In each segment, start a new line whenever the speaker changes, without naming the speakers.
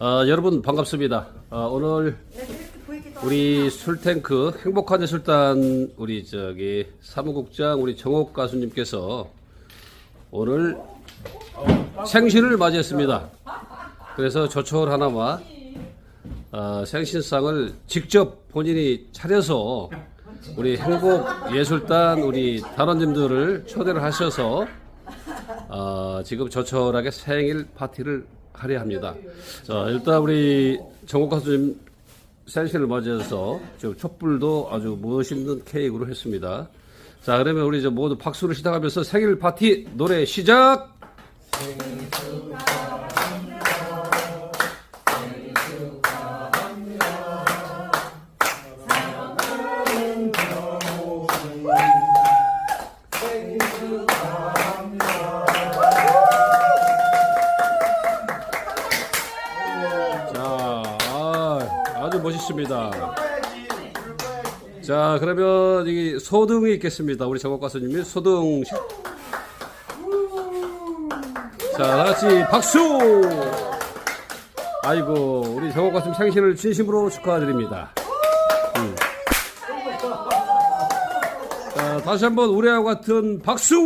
어, 여러분 반갑습니다. 어, 오늘 우리 술탱크 행복한 예술단 우리 저기 사무국장 우리 정옥 가수님께서 오늘 생신을 맞이했습니다. 그래서 조철 하나와 어, 생신상을 직접 본인이 차려서 우리 행복 예술단 우리 단원님들을 초대를 하셔서 어, 지금 조촐하게 생일 파티를 하려 합니다. 자, 일단 우리 정국 가수님 생신을 맞이해서 지금 촛불도 아주 멋있는 케이크로 했습니다. 자, 그러면 우리 저 모두 박수를 시작하면서 생일 파티 노래 시작! 자, 멋있습니다. 자, 그러면 이 소등이 있겠습니다. 우리 정국 가수님이 소등. 시- 자, 다 같이 박수! 아이고, 우리 정국 가수님 생신을 진심으로 축하드립니다. 음. 자, 다시 한번 우리와 같은 박수!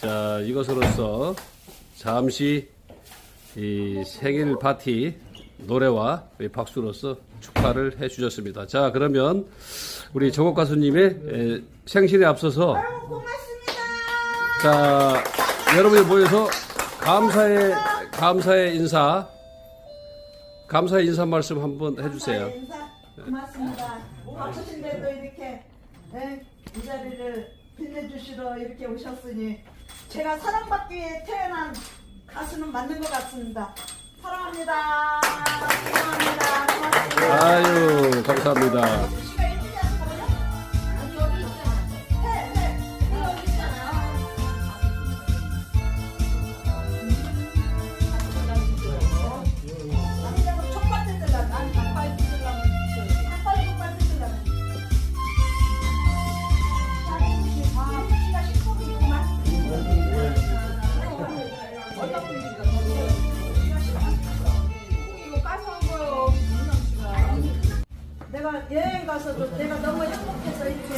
자, 이것으로서 잠시 이 생일 파티 노래와 박수로서 축하를 해 주셨습니다. 자, 그러면 우리 정옥 가수님의 에, 생신에 앞서서 자, 여러분이 모여서 감사의 감사의 인사 감사의 인사 말씀 한번 해 주세요.
네, 인사 고맙습니다. 바쁘신데도 이렇게 네, 이 자리를 빛내주시러 이렇게 오셨으니 제가 사랑받기 위해 태어난 가수는 맞는 것 같습니다. 사랑합니다. 사랑합니다. 고맙습니다.
아유, 감사합니다.
여행 가서도 내가 너무 행복해서 이렇게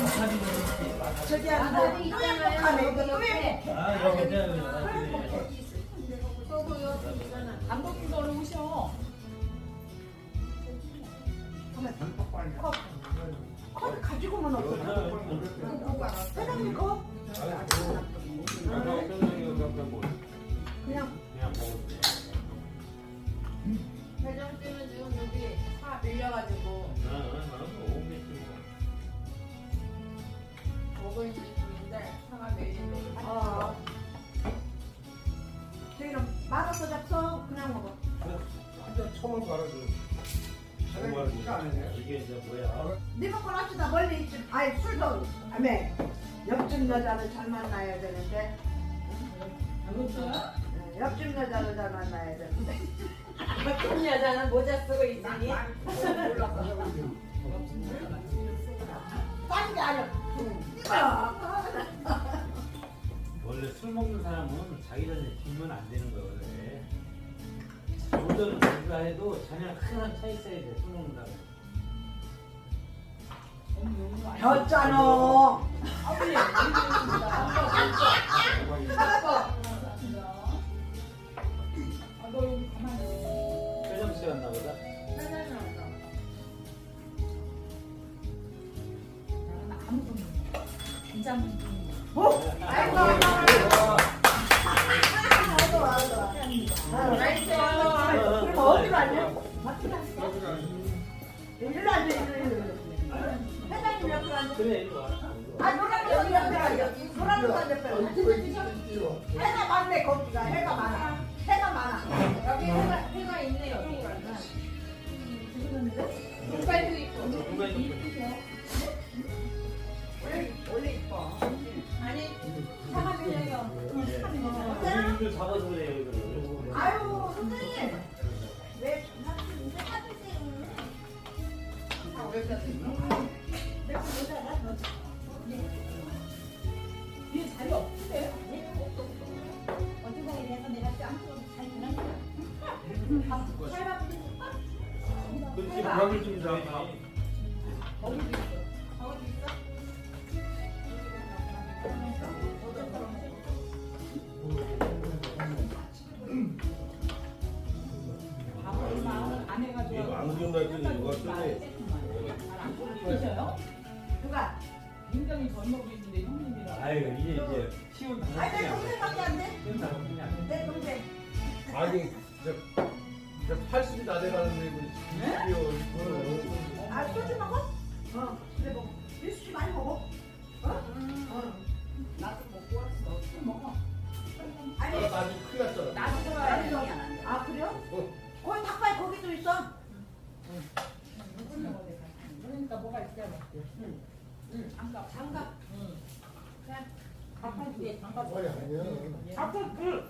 저기 하는데 또 행복하네. 이거 또 행복해.
안 먹는 거 얼른 오셔.
컵, 컵 가지고 오면 어떡해? 사장님 컵? 그
이게 이제 뭐야?
네 먹고 납시다 멀리 있지. 아이 술도 아메 옆집 여자를 잘 만나야 되는데. 네, 옆집 여자를 잘 만나야 되는데.
어떤 여자는 모자 쓰고 있으니
딴게 아니야.
원래 술 먹는 사람은 자기 전에 비면 안 되는 거야 원래. 모자는 누가 해도 자네랑 항상 차 있어야 돼. 술 먹는다고.
졌잖아.
표정 씨 왔나 보다.
아이고. 아이고, 아이고. 그럼 어디로 앉냐? 맞지마. 일로 앉아, 일로, 일로. 회장님 옆으로 앉아.
그래 이리 와.
아, 노란 여기 옆에 앉아. 노란 여기 옆에 앉아. 해가 많네, 거기가. 해가 많아. 해가 많아.
여기 해가, 해가 있네 여기. 색깔도 있고. 원래 원래 이뻐. 아니.
이거 잡아서 그래요 이거.
아유, 선생님.
그렇지 밥을 좀 줘. 이거 안 기억날 때는 이거 쓰네.
누가?
굉장히 젊어 보이는데 형님이랑
아유 이제 이제 쉬운
아니 내. 동생밖에 안 돼.
쉬운 안 돼.
내 동생.
아니 80이 다 돼가는데 이거
아 소주 먹어? 어. 그래 먹어. 일수지 많이 먹어. 어? 어.
나도 먹고 왔어. 술 먹어.
아니
나중에 큰일 났잖아.
나도
아니,
좋아해.
저- 아 그래요?
어.
거기 닭발 거기도 있어.
그러니까 뭐가 있어야 먹지. 응. 응. 장갑. 장갑. 응. 그냥 밥한 두개 장갑.
아니 아니야.
밥한 둘.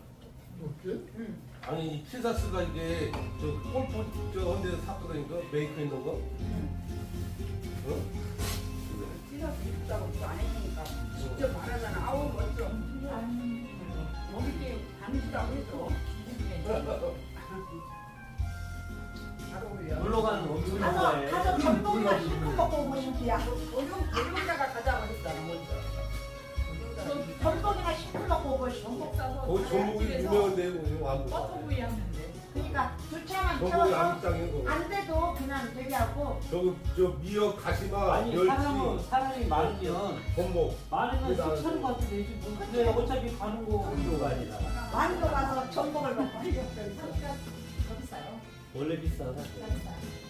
아니 이 피사스가 이게 저 골프 저 언제 샀거든요. 메이커 있는 거. 어?
찢어서 입자고 안 해주니까 직접 말하잖아. 아우 멋져. 여기 게 다니시라고 했어. 잘 어울려.
놀러 가는 엄청
가서
좋아해.
가서 전복이나 실컷 먹고 오고 싶지야.
요즘 요즘자가 가자고 했잖아 먼저.
전복이나 실컷 먹고 오고 싶어.
전복 사서
거기 전복이 우리 완도.
버터구이 하면 돼.
그러니까 주차만
전복이
태워서
안장인 거.
안 돼도 그냥 대기하고
저기 저 미역 가시마
아니
멸치
사람은 사람이 많으면
전복.
많으면 수천 가도 되지 뭐 그래 어차피 가는 거 온도가 아니라
많이도 가서 전복을 먹고
여기 싸요.
원래 비싸 사실.
여기 싸요.